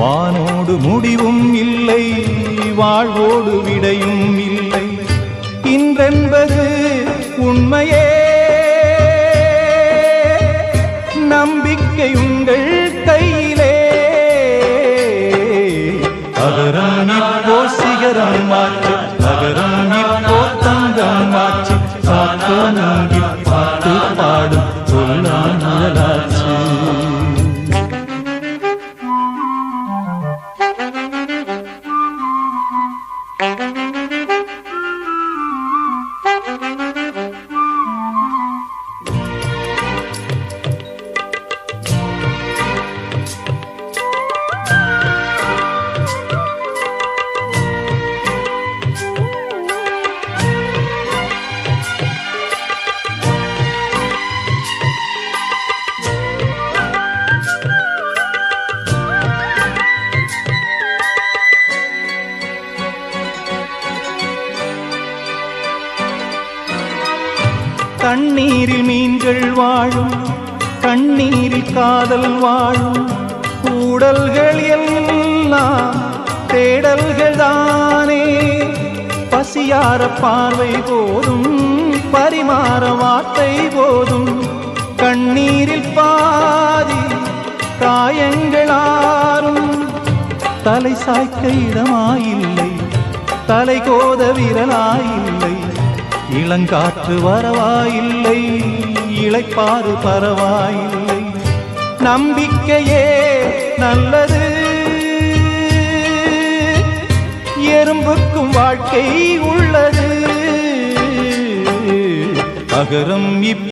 வானோடு முடிவும் இல்லை வாழ்வோடு விடையும் இல்லை. இன்றென்பது உண்மையே. நம்பிக்கை உங்கள் கையிலே. அகரம் இப்போ சிகரம் மாற்று அகரம் இப்போ தங்கம் மாற்று சாத்தானாகி தண்ணீரில் மீன்கள் வாழும் கண்ணீரில் காதல் வாழும். கூடல்கள் எல்லாம் தேடல்கள் தானே. பசியார பார்வை போதும் பரிமாற வார்த்தை போதும். கண்ணீரில் பாதி காயங்களாரும் தலை சாய்க்க இடமாயில்லை தலை கோத விரலாயில்லை. இளங்காற்று வரவாயில்லை இழைப்பாறு பரவாயில்லை. நம்பிக்கையே நல்லது. எறும்புக்கும் வாழ்க்கை உள்ளது. அகரம் இப்